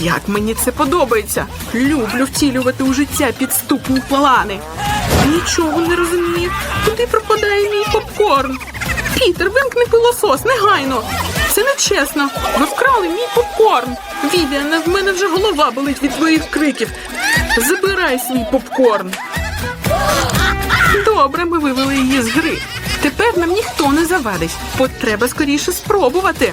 Як мені це подобається. Люблю втілювати у життя підступні плани. Нічого не розумію. Куди пропадає мій попкорн? Пітер, вимкни пилосос, негайно. Це нечесно. Ви вкрали мій попкорн. Вівіана, в мене вже голова болить від твоїх криків. Забирай свій попкорн. Добре, ми вивели її з гри. Тепер нам ніхто не завадить. От треба скоріше спробувати.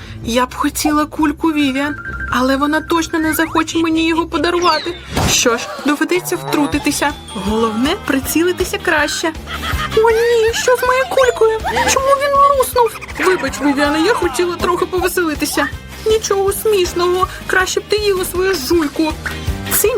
Я б хотіла кульку Вівіан, але вона точно не захоче мені його подарувати. Що ж, доведеться втрутитися. Головне прицілитися краще. О, ні, що з моєю кулькою? Чому він луснув? Вибач, Вівіане, я хотіла трохи повеселитися. Нічого смішного, краще б ти їла свою жуйку.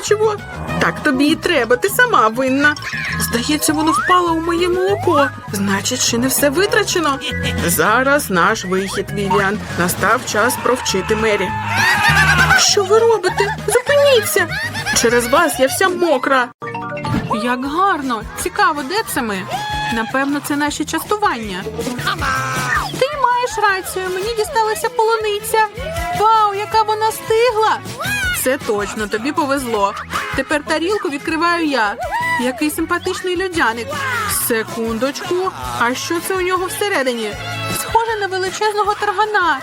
печиво. Так тобі і треба, ти сама винна. Здається, воно впало у моє молоко. Значить, ще не все витрачено. Зараз наш вихід, Вівіан. Настав час провчити Мері. Що ви робите? Зупиніться! Через вас я вся мокра. Як гарно! Цікаво, де це ми? Напевно, це наші частування. Ти маєш рацію, мені дісталася полуниця. Вау, яка вона стигла! Це точно, тобі повезло. Тепер тарілку відкриваю я. Який симпатичний людяник. Секундочку. А що це у нього всередині? Схоже на величезного таргана.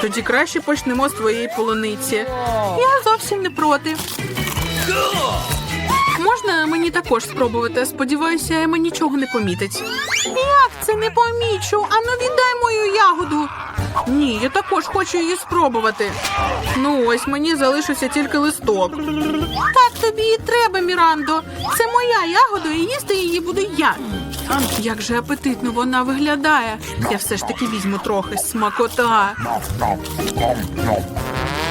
Тоді краще почнемо з твоєї полуниці. Я зовсім не проти. Можна мені також спробувати? Сподіваюся, Ема нічого не помітить. Як це не помічу? Ану віддай мою ягоду. Ні, я також хочу її спробувати. Ну ось мені залишився тільки листок. Так тобі і треба, Мірандо. Це моя ягода, і їсти її буду я. Як же апетитно вона виглядає. Я все ж таки візьму трохи смакота.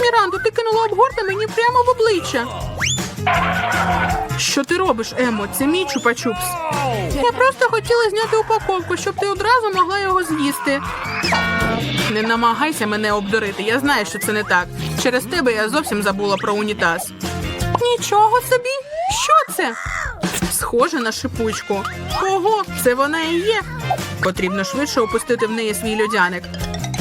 Міранду, ти кинула обгорта мені прямо в обличчя. Що ти робиш, Емо? Це мій чупа-чупс. Я просто хотіла зняти упаковку, щоб ти одразу могла його з'їсти. Не намагайся мене обдурити. Я знаю, що це не так. Через тебе я зовсім забула про унітаз. Нічого собі. Що це? Схоже на шипучку. Ого, це вона і є. Потрібно швидше опустити в неї свій льодяник.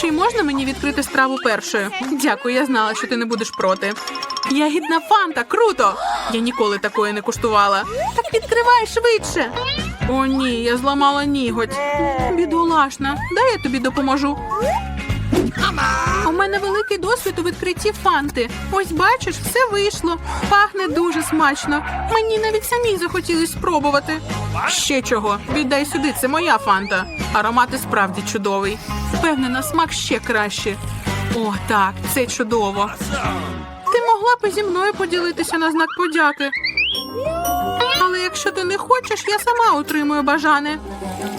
Чи можна мені відкрити страву першою? Дякую, я знала, що ти не будеш проти. Ягідна фанта, круто! Я ніколи такої не куштувала. Так відкривай швидше. О, ні, я зламала ніготь. Бідолашна, дай я тобі допоможу. У мене великий досвід у відкритті фанти. Ось бачиш, все вийшло. Пахне дуже смачно. Мені навіть самій захотілось спробувати. Ще чого? Віддай сюди, це моя фанта. Аромат і справді чудовий. Впевнена, смак ще краще. О, так, це чудово. Ти могла б зі мною поділитися на знак подяки. Але якщо ти не хочеш, я сама отримую бажане.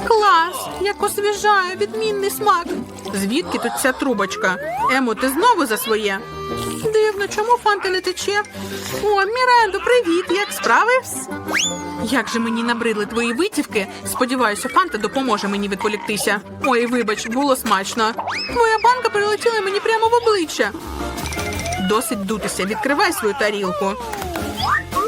Клас! Як освіжає, відмінний смак. Звідки тут ця трубочка? Емо, ти знову за своє? Дивно, чому фанта не тече? О, Мірандо, привіт! Як справи? Як же мені набридли твої витівки? Сподіваюся, фанта допоможе мені відволіктися. Ой, вибач, було смачно. Твоя банка прилетіла мені прямо в обличчя. Досить дутися, відкривай свою тарілку.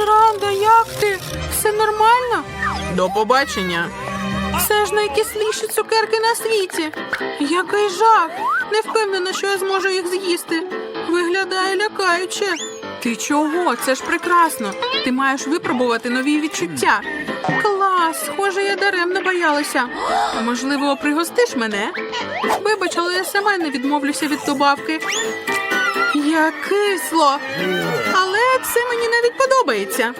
Міранда, як ти? Все нормально? До побачення. Все ж найкисліші цукерки на світі. Який жах! Не впевнена, що я зможу їх з'їсти. Виглядає лякаюче. Ти чого? Це ж прекрасно. Ти маєш випробувати нові відчуття. Клас! Схоже, я даремно боялася. Можливо, пригостиш мене? Вибач, але я сама не відмовлюся від добавки. Як кисло! Але це мені навіть подобається.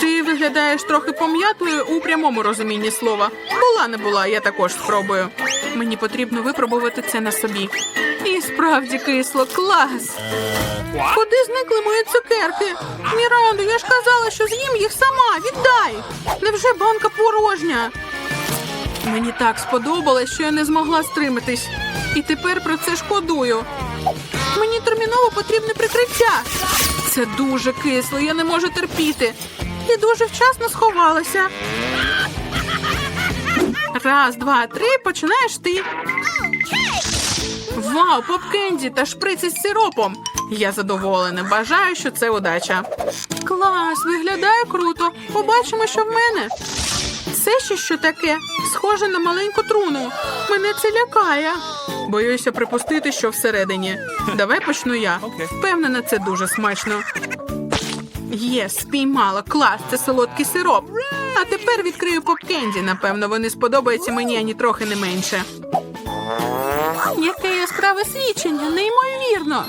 Ти виглядаєш трохи пом'ятою у прямому розумінні слова. Була не була, я також спробую. Мені потрібно випробувати це на собі. І справді кисло, клас. Куди зникли мої цукерки? Мірандо, я ж казала, що з'їм їх сама. Віддай. Невже банка порожня? Мені так сподобалось, що я не змогла стриматись. І тепер про це шкодую. Мені терміново потрібне прикриття. Це дуже кисло, я не можу терпіти. І дуже вчасно сховалася. Раз, два, три, починаєш ти. Вау, попкенді та шприц із сиропом. Я задоволена. Бажаю, що це удача. Клас, виглядає круто. Побачимо, що в мене. Це ще що таке? Схоже на маленьку труну. Мене це лякає. Боюся припустити, що всередині. Давай почну я. Впевнена, це дуже смачно. Є, спіймала. Клас, це солодкий сироп. А тепер відкрию попкенді. Напевно, вони сподобаються мені ані трохи не менше. Яке яскраве свідчення, неймовірно.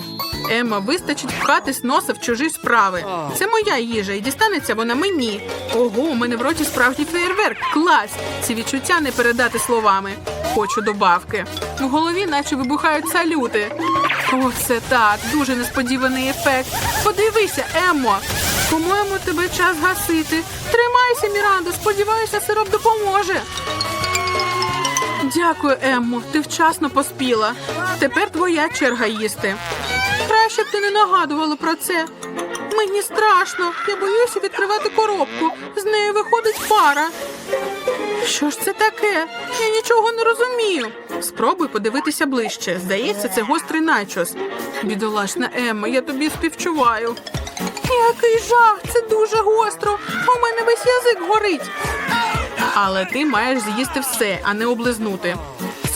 Емма, вистачить пхатись носа в чужі справи. Це моя їжа, і дістанеться вона мені. Ого, у мене в роті справжній феєрверк. Клас! Ці відчуття не передати словами. Хочу добавки. В голові наче вибухають салюти. О, це так, дуже несподіваний ефект. Подивися, Еммо. По-моєму, тебе час гасити. Тримайся, Мірандо, сподіваюся, сироп допоможе. Дякую, Еммо. Ти вчасно поспіла. Тепер твоя черга їсти. Краще б ти не нагадувала про це. Мені страшно. Я боюся відкривати коробку. З нею виходить пара. Що ж це таке? Я нічого не розумію. Спробуй подивитися ближче. Здається, це гострий начос. Бідолашна Емма, я тобі співчуваю. Який жах! Це дуже гостро. У мене весь язик горить. Але ти маєш з'їсти все, а не облизнути.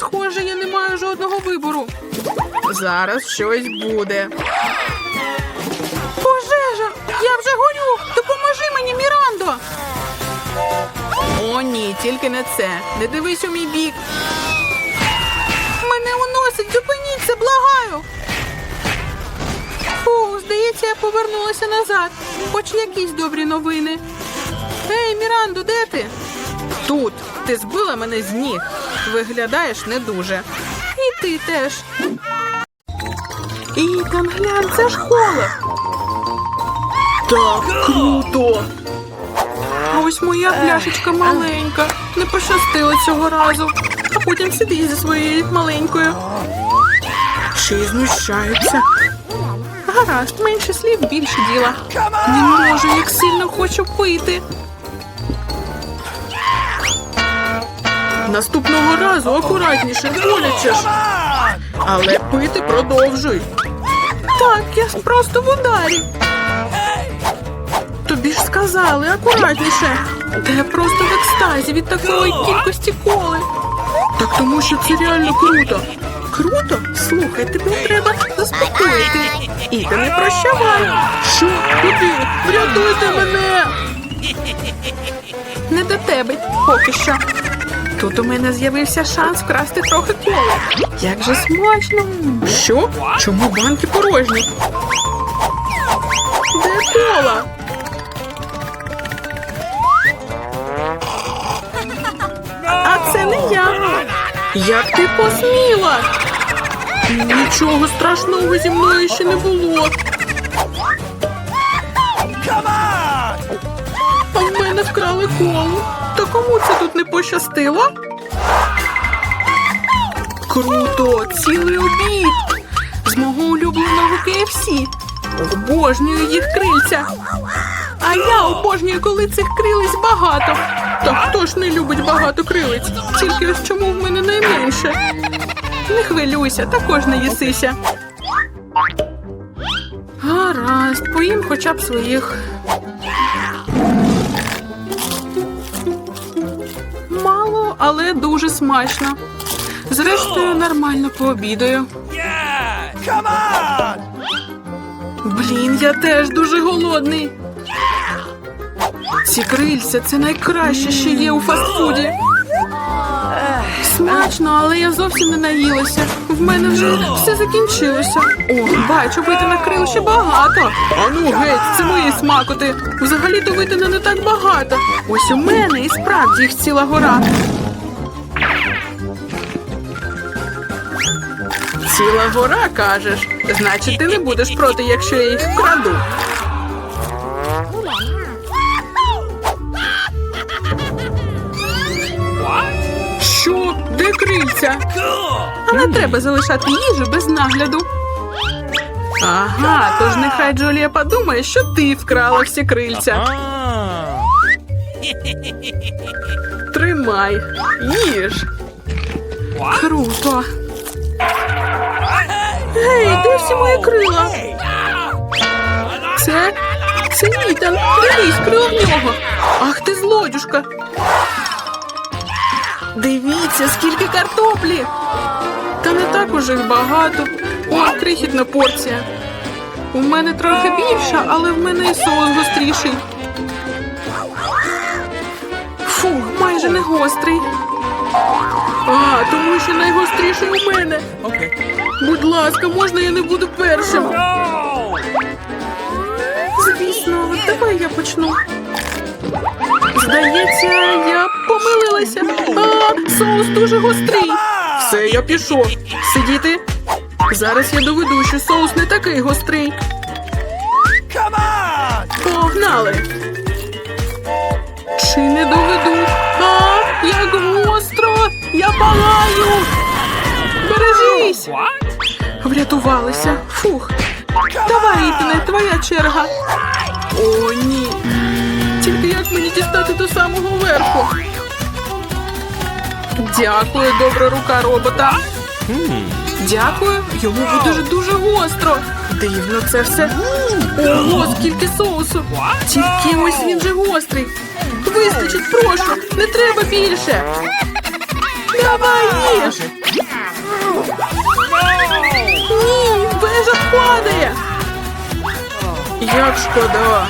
Схоже, я не маю жодного вибору. Зараз щось буде. Пожежа! Я вже горю! Допоможи мені, Мірандо! О, ні, тільки не це. Не дивись у мій бік. Мене уносить, зупиніться, благаю. Фу, здається, я повернулася назад. Хоч якісь добрі новини. Ей, Мірандо, де ти? Тут. Ти збила мене з ніг. Виглядаєш не дуже. І ти теж. Ітан, глянь, це ж холод. Так круто. А ось моя пляшечка маленька. Не пощастило цього разу. А потім сиди зі своєю маленькою. Ще й знущаються. Гаразд, менше слів, більше діла. Не можу, як сильно хочу пити. Наступного разу акуратніше, боляче. Але пити продовжуй. Так, я просто в ударі. Тобі ж сказали акуратніше. Та я просто в екстазі від такої кількості коли. Так тому що це реально круто. Круто? Слухай, тебе треба заспокоїти. І ти не прощавай. Що? Куди? Врятуйте мене. Не до тебе поки що. Тут у мене з'явився шанс вкрасти трохи кола. Як же смачно. Що? Чому банки порожні? Де кола? А це не я. Як ти посміла? Нічого страшного зі мною ще не було. А в мене вкрали колу. Кому це тут не пощастило? Круто! Цілий обід! З мого улюбленого KFC. Обожнюю їх крильця. А я обожнюю, коли цих крилиць багато. Та хто ж не любить багато крилиць? Тільки ось чому в мене найменше? Не хвилюйся, також не їсися. Гаразд, поїм хоча б своїх. Але дуже смачно. Зрештою, нормально пообідаю. Yeah! Блін, я теж дуже голодний. Ці крильця це найкраще, що є у фастфуді. Смачно, але я зовсім не наїлася. В мене вже все закінчилося. О, бачу, витина крил ще багато. А ну геть, це мої смакоти. Взагалі-то витина не так багато. Ось у мене і справді їх ціла гора. Ціла гора, кажеш. Значить, ти не будеш проти, якщо я їх вкраду. Що? Де крильця? Cool! А не треба залишати їжу без нагляду. Ага, тож нехай Джолія подумає, що ти вкрала всі крильця. Тримай, їж. Круто. Гей, де всі мої крила? Це? Це Ітан. Дивись, крила в нього. Ах ти злодюшка. Дивіться, скільки картоплі. Та не так уже й багато. О, крихітна порція. У мене трохи більша, але в мене і соус гостріший. Фу, майже не гострий. А, тому що найгостріший у мене. Okay. Будь ласка, можна я не буду першим? Звісно, давай я почну. Здається, я помилилася. А, соус дуже гострий. Все, я пішов. Сидіти. Зараз я доведу, що соус не такий гострий. Врятувалися. Фух. Давай, Ітане, твоя черга. О, ні. Тільки як мені дістати до самого верху? Дякую, добра рука робота. Дякую, йому буде дуже дуже гостро. Дивно це все. Ого, скільки соусу. Тільки ось він же гострий. Вистачить, прошу, не треба більше. Давай їж. Падає. Як шкода.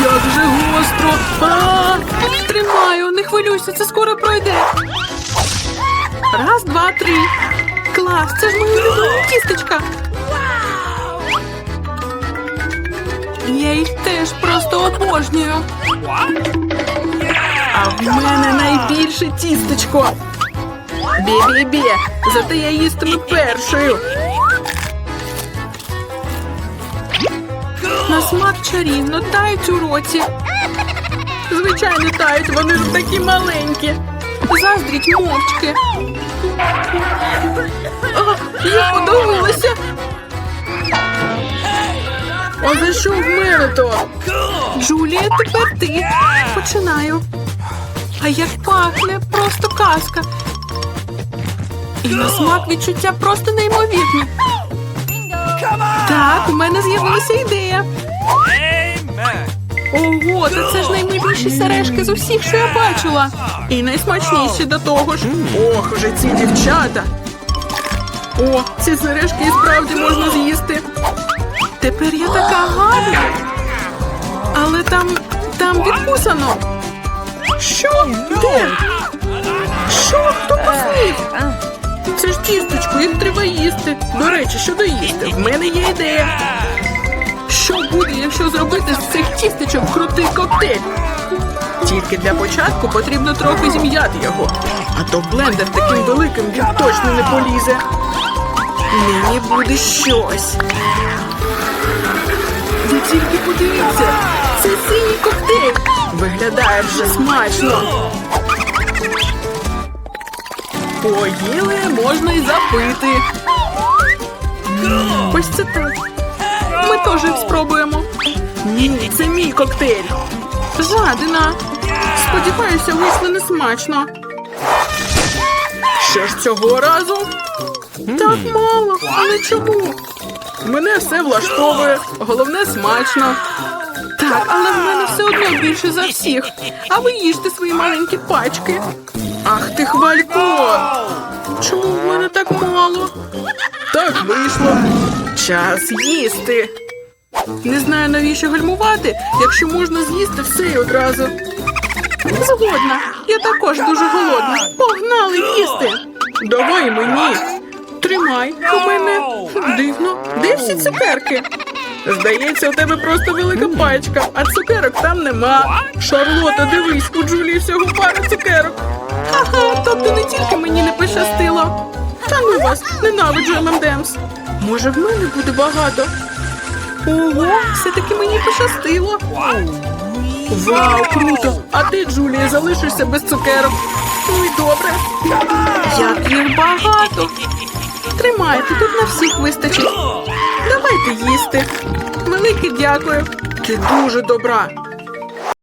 Як же гостро. А, тримаю, не хвилюйся, це скоро пройде. Раз, два, три. Клас, це ж моя улюблена кісточка. Я їх теж просто обожнюю. А в мене найбільше тістечко. Бі-бі-бі, зате я їстиму першою. На смак чарівно тають у роті. Звичайно, тають, вони ж такі маленькі. Заздріть мовчки. Я подивилася. А за що в мене то? Джулія, тепер ти. Починаю. А як пахне, просто казка. І на смак відчуття просто неймовірні. Come on! Так, у мене з'явилася ідея. Ого, та це ж наймиліші сережки з усіх, що я бачила. І найсмачніші до того ж. Ох, вже ці дівчата. О, ці сережки і справді можна з'їсти. Тепер я така гарна. Але там, там відкусано. Що? Де? Що? Хто посмів? Це ж тісточко, їх треба їсти. До речі, щодо їсти, в мене є ідея. Що буде, якщо зробити з цих тістечок крутий коктейль? Тільки для початку потрібно трохи зім'яти його. А то блендер таким великим він точно не полізе. Мені буде щось. Ви тільки подивіться, це синій коктейль. Виглядає вже смачно. Поїли, можна й запити. Ось це так. Ми теж спробуємо. Ні, це мій коктейль. Жадина. Сподіваюся, вийшло не смачно. Що ж цього разу? Так мало, але чому? Мене все влаштовує. Головне смачно. Так, але в мене все одно більше за всіх. А ви їжте свої маленькі пачки. Ах ти хвалько! Чому в мене так мало? Так вийшло. Час їсти. Не знаю, навіщо гальмувати, якщо можна з'їсти все і одразу. Згодна, я також дуже голодна. Погнали їсти. Давай мені. Тримай, у мене дивно. Де всі цукерки? Здається, у тебе просто велика пачка, а цукерок там нема. Шарлота, дивись, у Джулії всього пара цукерок. Ага, тобто не тільки мені не пощастило. Та ну вас, ненавиджу ММДМС. Може, в мене буде багато. Ого, все-таки мені пощастило. Вау, круто! А ти, Джулія, залишишся без цукерок. Ну і добре. Як їх багато. Тримайте, тут на всіх вистачить. Давайте їсти. Велике дякую. Ти дуже добра.